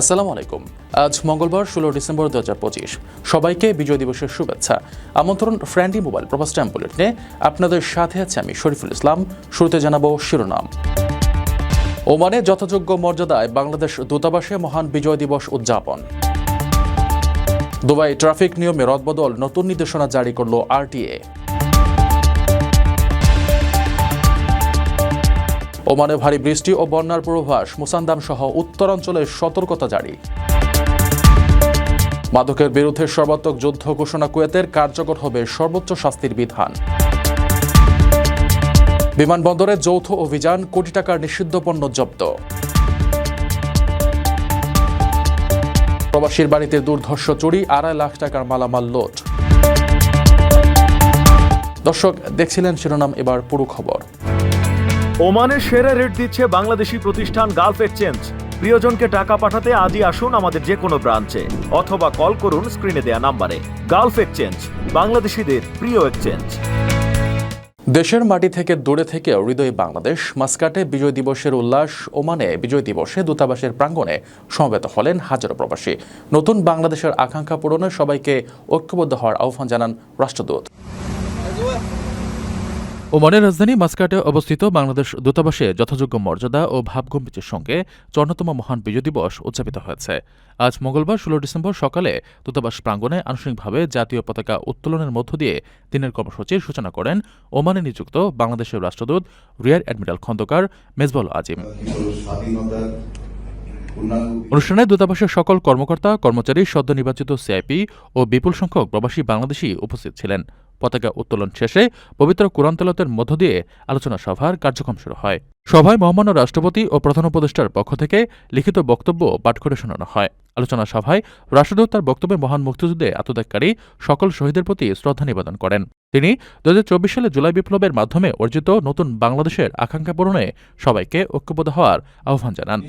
আসসালামু আলাইকুম। আজ মঙ্গলবার, ষোলো ডিসেম্বর দু হাজার পঁচিশ। সবাইকে বিজয় দিবসের শুভেচ্ছা। আমন্ত্রণ ফ্রেন্ডি মোবাইল প্রভাস টাইম আপনাদের সাথে আছে আমি শরীফুল ইসলাম। শুরুতে জানাব শিরোনাম। ওমানে যথাযোগ্য মর্যাদায় বাংলাদেশ দূতাবাসে মহান বিজয় দিবস উদযাপন। দুবাই ট্রাফিক নিয়মে রদবদল নতুন নির্দেশনা জারি করল আরটিএ। ওমানে ভারী বৃষ্টি ও বন্যার পূর্বাভাস, মুসান্দাম সহ উত্তরাঞ্চলে সতর্কতা জারি। মাদকের বিরুদ্ধে সর্বাত্মক যুদ্ধ ঘোষণা কুয়েতের কার্যকর হবে সর্বোচ্চ শাস্তির বিধান। বিমানবন্দরে যৌথ অভিযান কোটি টাকার নিষিদ্ধ পণ্য জব্দ। প্রবাসীর বাড়িতে দুর্ধর্ষ চুরি, আড়াই লাখ টাকার মালামাল লোট। দর্শক, দেখছিলেন শিরোনাম, এবার পুরো খবর। ওমানের সেরা রেট দিচ্ছে বাংলাদেশি প্রতিষ্ঠান গালফ এক্সচেঞ্জ। প্রিয়জনকে টাকা পাঠাতে আজই আসুন আমাদের যে কোনো ব্রাঞ্চে, অথবা কল করুন স্ক্রিনে দেয়া নাম্বারে। গালফ এক্সচেঞ্জ, বাংলাদেশিদের প্রিয় এক্সচেঞ্জ। দেশের মাটি থেকে দূরে থেকে হৃদয় বাংলাদেশ, মাস্কাটে বিজয় দিবসের উল্লাস, ওমানে বিজয় দিবসে দূতাবাসের প্রাঙ্গণে সমবেত হলেন হাজারো প্রবাসী। নতুন বাংলাদেশের আকাঙ্ক্ষা পূরণে সবাইকে ঐক্যবদ্ধ হওয়ার আহ্বান জানান রাষ্ট্রদূত। ওমানের রাজধানী মাস্কাটে অবস্থিত বাংলাদেশ দূতাবাসে যথাযোগ্য মর্যাদা ও ভাবগম্ভীরের সঙ্গে চন্নতম মহান বিজয় দিবস উদযাপিত হয়েছে। আজ মঙ্গলবার, ষোলো ডিসেম্বর সকালে দূতাবাস প্রাঙ্গণে আনুষ্ঠানিকভাবে জাতীয় পতাকা উত্তোলনের মধ্য দিয়ে দিনের কর্মসূচির সূচনা করেন ওমানে নিযুক্ত বাংলাদেশের রাষ্ট্রদূত রিয়ার অ্যাডমিরাল খন্দকার মেজবাল আজিম। অনুষ্ঠানে দূতাবাসের সকল কর্মকর্তা, কর্মচারী, সদ্য নির্বাচিত সিআইপি ও বিপুল সংখ্যক প্রবাসী বাংলাদেশি উপস্থিত ছিলেন। পতাকা উত্তোলন শেষে পবিত্র কোরআন মধ্য দিয়ে আলোচনা সভার কার্যক্রম শুরু হয়। সভায় মহামান্য রাষ্ট্রপতি ও প্রধান উপদেষ্টার পক্ষ থেকে লিখিত বক্তব্য পাঠ করে শোনানো হয়। আলোচনা সভায় রাষ্ট্রদূত তার বক্তব্যে মহান মুক্তিযুদ্ধে আত্মত্যাগকারী সকল শহীদের প্রতি শ্রদ্ধা নিবেদন করেন। তিনি দু হাজার চব্বিশ সালে জুলাই বিপ্লবের মাধ্যমে অর্জিত নতুন বাংলাদেশের আকাঙ্ক্ষা পূরণে সবাইকে ঐক্যবদ্ধ হওয়ার আহ্বান জানান।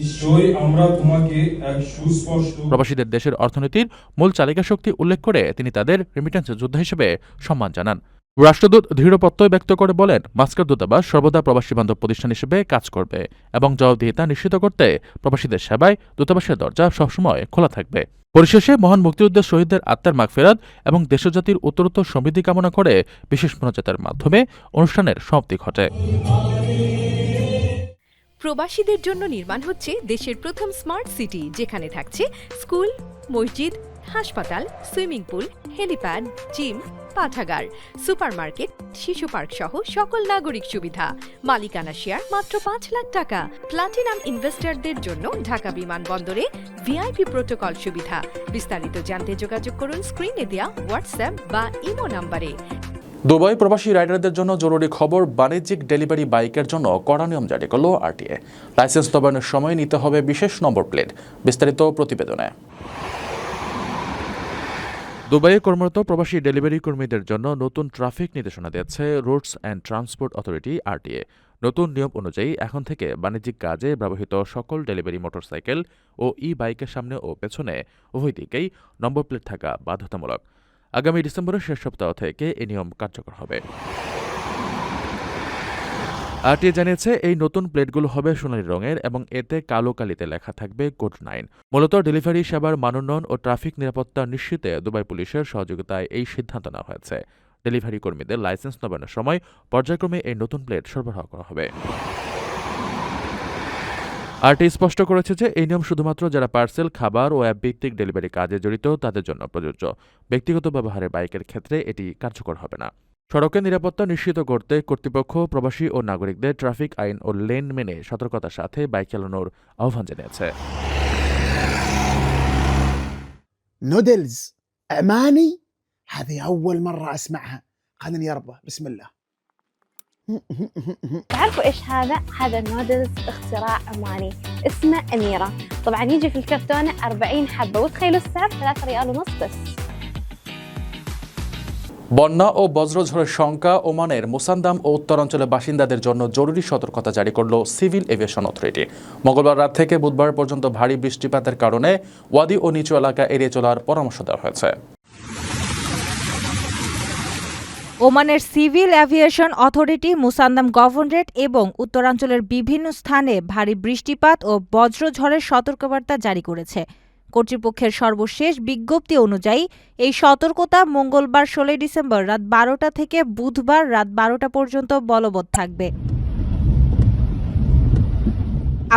প্রবাসীদের দেশের অর্থনীতির মূল চালিকা শক্তি উল্লেখ করে তিনি তাদের রেমিটেন্স যোদ্ধা হিসেবে সম্মান জানান। রাষ্ট্রদূত দৃঢ় প্রত্যয় ব্যক্ত করে বলেন, মাস্কার দূতাবাস সর্বদা প্রবাসী বান্ধব প্রতিষ্ঠান হিসেবে কাজ করবে এবং জবাবদিহিতা নিশ্চিত করতে প্রবাসীদের সেবায় দূতাবাসের দরজা সবসময় খোলা থাকবে। পরিশেষে মহান মুক্তিযুদ্ধের শহীদদের আত্মার মাগফেরাত এবং দেশজাতির উত্তরোত্তর সমৃদ্ধি কামনা করে বিশেষ মোনাজাতের মাধ্যমে অনুষ্ঠানের সমাপ্তি ঘটে। প্রবাসীদের জন্য নির্মাণ হচ্ছে দেশের প্রথম স্মার্ট সিটি, যেখানে থাকছে স্কুল, মসজিদ, হাসপাতাল, সুইমিং পুল, হেলিপ্যাড, জিম পাঠাগার, সুপারমার্কেট, শিশু পার্ক সহ সকল নাগরিক সুবিধা। মালিকানা শেয়ার মাত্র পাঁচ লাখ টাকা। প্লাটিনাম ইনভেস্টরদের জন্য ঢাকা বিমানবন্দরে ভিআইপি প্রোটোকল সুবিধা। বিস্তারিত জানতে যোগাযোগ করুন স্ক্রিনে দেওয়া হোয়াটসঅ্যাপ বা ইমো নাম্বারে। দুবাই প্রবাসী রাইডারদের জন্য জরুরি খবর, বাণিজ্যিক ডেলিভারি বাইকের জন্য কড়া নিয়ম জারি করল আরটিএ। লাইসেন্স নবায়নের সময় নিতে হবে বিশেষ নম্বর প্লেট। বিস্তারিত প্রতিবেদনে। দুবাইয়ে কর্মরত প্রবাসী ডেলিভারি কর্মীদের জন্য নতুন ট্রাফিক নির্দেশনা দিয়েছে roads and transport authority, RTA. নতুন নিয়ম অনুযায়ী এখন থেকে বাণিজ্যিক কাজে ব্যবহৃত সকল ডেলিভারি মোটরসাইকেল ও ই বাইকের সামনে ও পেছনে উভয় দিকেই নম্বর প্লেট থাকা বাধ্যতামূলক। আগামী ডিসেম্বরের শেষ সপ্তাহ থেকে এ নিয়ম কার্যকর হবে। আরটিএ জানিয়েছে, এই নতুন প্লেটগুলো হবে সোনালী রঙের এবং এতে কালো কালিতে লেখা থাকবে কোড নাইন। মূলত ডেলিভারি সেবার মানোন্নয়ন ও ট্রাফিক নিরাপত্তা নিশ্চিতে দুবাই পুলিশের সহযোগিতায় এই সিদ্ধান্ত নেওয়া হয়েছে। ডেলিভারি কর্মীদের লাইসেন্স নবায়নের সময় পর্যায়ক্রমে এই নতুন প্লেট সরবরাহ করা হবে। আরটি স্পষ্ট করেছে যে, এই নিয়ম শুধুমাত্র যারা পার্সেল, খাবার ও অ্যাপ ভিত্তিক ডেলিভারি কাজে জড়িত, তাদের জন্য প্রযোজ্য। ব্যক্তিগত ব্যবহারের বাইকের ক্ষেত্রে এটি কার্যকর হবে না। সড়কের নিরাপত্তা নিশ্চিত করতে কর্তৃপক্ষ প্রবাসী ও নাগরিকদের ট্রাফিক আইন ও লেন মেনে সতর্কতার সাথে বাইক চালানোর আহ্বান জানিয়েছে نودلز عماني هذه أول مرة أسمعها خليني يربى بسم الله تعرفوا ايش هذا؟ هذا النودلز اختراع عماني اسمه أميرة طبعا يجي في الكرتونة 40 حبة وتخيلوا السعر 3 ريال ونص بس বন্যা ও বজ্রঝড়ের শঙ্কা ওমানের মুসান্দাম ও উত্তরাঞ্চলের বাসিন্দাদের জন্য জরুরি সতর্কতা জারি করল সিভিল এভিয়েশন অথরিটি। মঙ্গলবার রাত থেকে বুধবার পর্যন্ত ভারী বৃষ্টিপাতের কারণে ওয়াদি ও নিচু এলাকা এড়িয়ে চলার পরামর্শ দেওয়া হয়েছে। ওমানের civil aviation authority, Musandam governorate এবং উত্তরাঞ্চলের বিভিন্ন স্থানে ভারী বৃষ্টিপাত ও বজ্রঝড়ের সতর্কবার্তা জারি করেছে। কর্তৃপক্ষের সর্বশেষ বিজ্ঞপ্তি অনুযায়ী, এই সতর্কতা মঙ্গলবার ষোলোই ডিসেম্বর রাত বারোটা থেকে বুধবার রাত বারোটা পর্যন্ত বলবৎ থাকবে।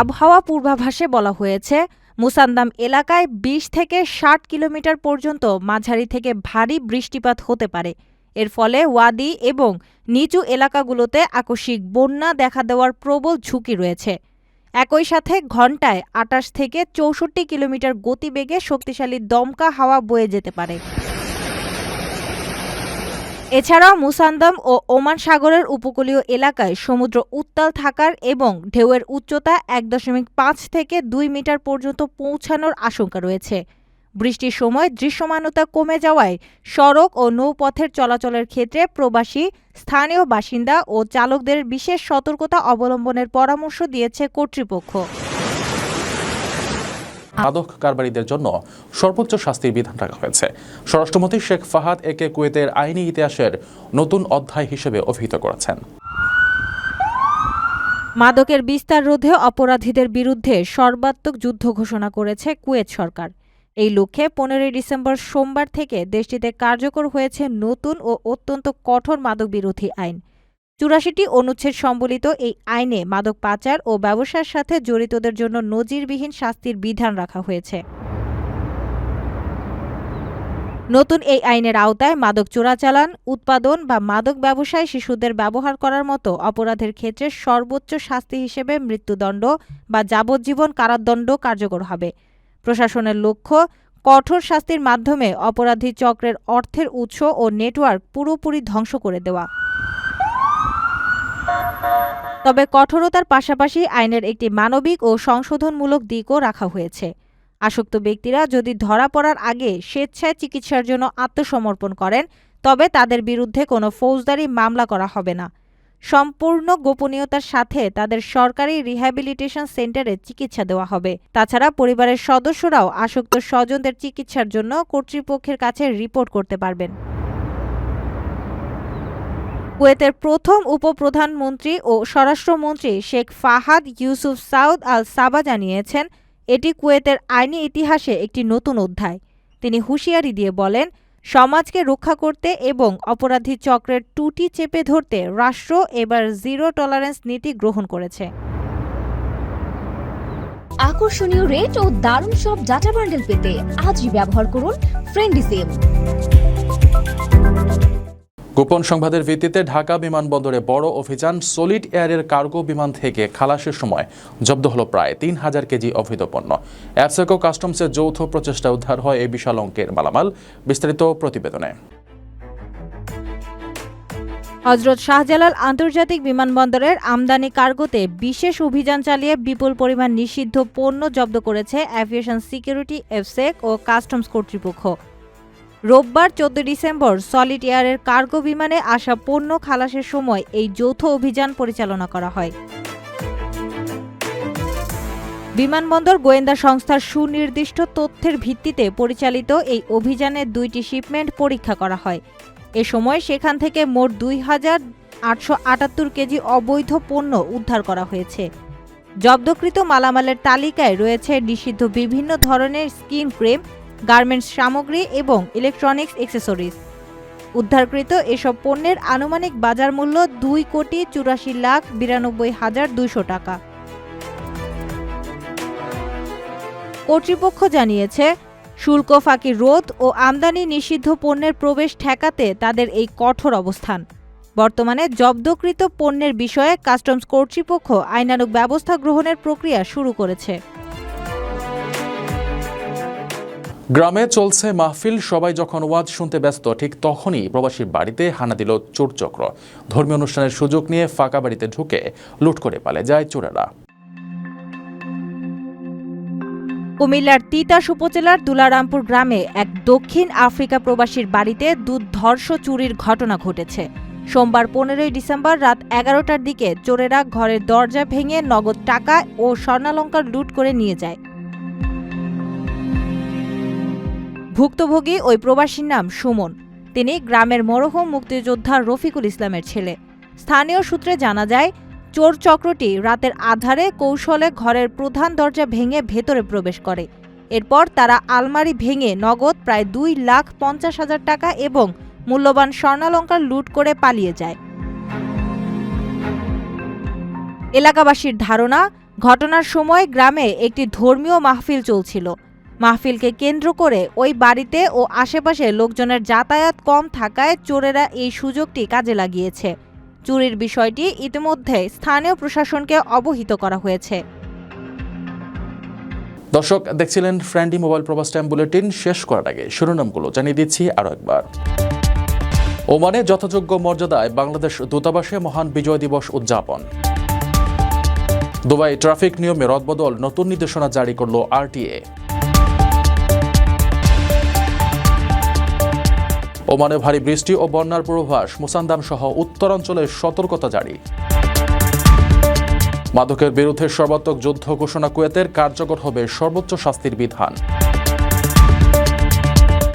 আবহাওয়া পূর্বাভাসে বলা হয়েছে মুসান্দাম এলাকায় ২০ থেকে ষাট কিলোমিটার পর্যন্ত মাঝারি থেকে ভারী বৃষ্টিপাত হতে পারে। এর ফলে ওয়াদি এবং নিচু এলাকাগুলোতে আকস্মিক বন্যা দেখা দেওয়ার প্রবল ঝুঁকি রয়েছে। একই সাথে ঘন্টায় আটাশ থেকে চৌষট্টি কিলোমিটার গতিবেগে শক্তিশালী দমকা হাওয়া বয়ে যেতে পারে। এছাড়াও মুসান্দম ও ওমান সাগরের উপকূলীয় এলাকায় সমুদ্র উত্তাল থাকার এবং ঢেউয়ের উচ্চতা এক দশমিক পাঁচ থেকে দুই মিটার পর্যন্ত পৌঁছানোর আশঙ্কা রয়েছে। বৃষ্টির সময় দৃশ্যমানতা কমে যাওয়ায় সড়ক ও নৌপথের চলাচলের ক্ষেত্রে প্রবাসী স্থানীয় বাসিন্দা ও চালকদের বিশেষ সতর্কতা অবলম্বনের পরামর্শ দিয়েছে কর্তৃপক্ষ। মাদক কারবারিদের জন্য সর্বোচ্চ শাস্তির বিধান রাখা হয়েছে। স্বরাষ্ট্রমন্ত্রী শেখ ফাহাদ একে কুয়েতের আইনি ইতিহাসের নতুন অধ্যায় হিসেবে অভিহিত করেছেন। মাদকের বিস্তার রোধে অপরাধীদের বিরুদ্ধে সর্বাত্মক যুদ্ধ ঘোষণা করেছে কুয়েত সরকার। এই লক্ষ্যে পনেরোই ডিসেম্বর সোমবার থেকে দেশটিতে কার্যকর হয়েছে নতুন ও অত্যন্ত কঠোর মাদক বিরোধী আইন। চুরাশিটি অনুচ্ছেদ সম্বলিত এই আইনে মাদক পাচার ও ব্যবসার সাথে জড়িতদের জন্য নজিরবিহীন শাস্তির বিধান রাখা হয়েছে। নতুন এই আইনের আওতায় মাদক চোরাচালান, উৎপাদন বা মাদক ব্যবসায় শিশুদের ব্যবহার করার মতো অপরাধের ক্ষেত্রে সর্বোচ্চ শাস্তি হিসেবে মৃত্যুদণ্ড বা যাবজ্জীবন কারাদণ্ড কার্যকর হবে। প্রশাসনের লক্ষ্য কঠোর শাস্তির মাধ্যমে অপরাধী চক্রের অর্থের উৎস ও নেটওয়ার্ক পুরোপুরি ধ্বংস করে দেওয়া। তবে কঠোরতার পাশাপাশি আইনের একটি মানবিক ও সংশোধনমূলক দিকও রাখা হয়েছে। আসক্ত ব্যক্তিরা যদি ধরা পড়ার আগে স্বেচ্ছায় চিকিৎসার জন্য আত্মসমর্পণ করেন, তবে তাদের বিরুদ্ধে কোনো ফৌজদারি মামলা করা হবে না। সম্পূর্ণ গোপনীয়তার সাথে তাদের সরকারি রিহ্যাবিলিটেশন সেন্টারে চিকিৎসা দেওয়া হবে। তাছাড়া পরিবারের সদস্যরাও আসক্ত স্বজনদের চিকিৎসার জন্য কর্তৃপক্ষের কাছে রিপোর্ট করতে পারবেন। কুয়েতের প্রথম উপপ্রধানমন্ত্রী ও স্বরাষ্ট্রমন্ত্রী শেখ ফাহাদ ইউসুফ সাউদ আল সাবা জানিয়েছেন, এটি কুয়েতের আইনি ইতিহাসে একটি নতুন অধ্যায়। তিনি হুঁশিয়ারি দিয়ে বলেন সমাজকে রক্ষা করতে এবং অপরাধী চক্রের টুটি চেপে ধরতে রাষ্ট্র এবার জিরো টলারেন্স নীতি গ্রহণ করেছে। আকর্ষণীয় রেট ও দারুণ সব ডাটা বান্ডেল পেতে আজই ব্যবহার করুন ফ্রেন্ডি সিম গোপন সংবাদের ভিত্তিতে ঢাকা বিমানবন্দরে বড় অভিযান সলিড এয়ারের কার্গো বিমান থেকে খালাসের সময় জব্দ হলো প্রায় তিন হাজার কেজি অবৈধ পণ্য। অ্যাপসেকো কাস্টমসের যৌথ প্রচেষ্টা উদ্ধার হয় এই বিশাল অঙ্কের মালামাল। বিস্তারিত প্রতিবেদনে। হজরত শাহজালাল আন্তর্জাতিক বিমানবন্দরের আমদানি কার্গোতে বিশেষ অভিযান চালিয়ে বিপুল পরিমাণ নিষিদ্ধ পণ্য জব্দ করেছে অ্যাভিয়েশন সিকিউরিটি, এফসেক ও কাস্টমস কর্তৃপক্ষ। রোববার চোদ্দ ডিসেম্বর সলিড এয়ারের কার্গো বিমানে আসা পণ্য খালাসের সময় এই যৌথ অভিযান পরিচালনা করা হয়। বিমানবন্দর গোয়েন্দা সংস্থার সুনির্দিষ্ট তথ্যের ভিত্তিতে পরিচালিত এই অভিযানে দুইটি শিপমেন্ট পরীক্ষা করা হয়। এ সময় সেখান থেকে মোট দুই হাজার আটশো আটাত্তর কেজি অবৈধ পণ্য উদ্ধার করা হয়েছে। জব্দকৃত মালামালের তালিকায় রয়েছে নিষিদ্ধ বিভিন্ন ধরনের স্কিন ক্রিম গার্মেন্টস সামগ্রী এবং ইলেকট্রনিক্স অ্যাক্সেসরিজ উদ্ধারকৃত এসব পণ্যের আনুমানিক বাজার মূল্য দুই কোটি চুরাশি লাখ বিরানব্বই হাজার দুইশো টাকা। কর্তৃপক্ষ জানিয়েছে, শুল্ক, ফাঁকি, রোধ ও আমদানি নিষিদ্ধ পণ্যের প্রবেশ ঠেকাতে তাদের এই কঠোর অবস্থান। বর্তমানে জব্দকৃত পণ্যের বিষয়ে কাস্টমস কর্তৃপক্ষ আইনানুগ ব্যবস্থা গ্রহণের প্রক্রিয়া শুরু করেছে। গ্রামে চলছে মাহফিল, সবাই যখন ওয়াজ শুনতে ব্যস্ত, ঠিক তখনই প্রবাসীর বাড়িতে হানা দিল চোরচক্র। ধর্মীয় অনুষ্ঠানের সুযোগ নিয়ে ফাঁকা বাড়িতে ঢুকে লুট করে পালে যায় চোরেরা। কুমিল্লার তিতাস উপজেলার দুলারামপুর গ্রামে এক দক্ষিণ আফ্রিকা প্রবাসীর বাড়িতে দুর্ধর্ষ চুরির ঘটনা ঘটেছে। সোমবার পনেরোই ডিসেম্বর রাত এগারোটার দিকে চোরেরা ঘরের দরজা ভেঙে নগদ টাকা ও স্বর্ণালঙ্কার লুট করে নিয়ে যায়। ভুক্তভোগী ওই প্রবাসীর নাম সুমন। তিনি গ্রামের মরহুম মুক্তিযোদ্ধা রফিকুল ইসলামের ছেলে। স্থানীয় সূত্রে জানা যায়, চোর চক্রটি রাতের আধারে কৌশলে ঘরের প্রধান দরজা ভেঙে ভেতরে প্রবেশ করে। এরপর তারা আলমারি ভেঙে নগদ প্রায় দুই লাখ পঞ্চাশ হাজার টাকা এবং মূল্যবান স্বর্ণালঙ্কার লুট করে পালিয়ে যায়। এলাকাবাসীর ধারণা, ঘটনার সময় গ্রামে একটি ধর্মীয় মাহফিল চলছিল। মাহফিলকে কেন্দ্র করে ওই বাড়িতে ও আশেপাশে লোকজনের যাতায়াত কম থাকায় চোরেরা এই সুযোগটি কাজে লাগিয়েছে। চুরির বিষয়টি ইতিমধ্যে স্থানীয় প্রশাসনকে অবহিত করা হয়েছে। দর্শক, দেখছিলেন ফ্রেন্ডি মোবাইল প্রবাস টাইম বুলেটিন শেষ করার আগে শিরোনামগুলো জানিয়ে দিচ্ছি আরও একবার। ওমানে যথাযোগ্য মর্যাদায় বাংলাদেশ দূতাবাসে মহান বিজয় দিবস উদযাপন। দুবাই ট্রাফিক নিয়মে রদবদল নতুন নির্দেশনা জারি করল আরটিএ। ওমানে ভারী বৃষ্টি ও বন্যার পূর্বাভাস মুসান্দাম সহ উত্তরাঞ্চলে সতর্কতা জারি। মাদকের বিরুদ্ধে সর্বাত্মক যুদ্ধ ঘোষণা কুয়েতের কার্যকর হবে সর্বোচ্চ শাস্তির বিধান।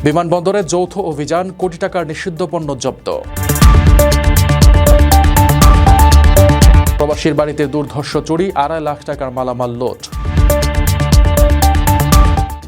বিমানবন্দরে যৌথ অভিযান, কোটি টাকার নিষিদ্ধ পণ্য জব্দ। প্রবাসীর বাড়িতে দুর্ধর্ষ চুরি, আড়াই লাখ টাকার মালামাল লোট।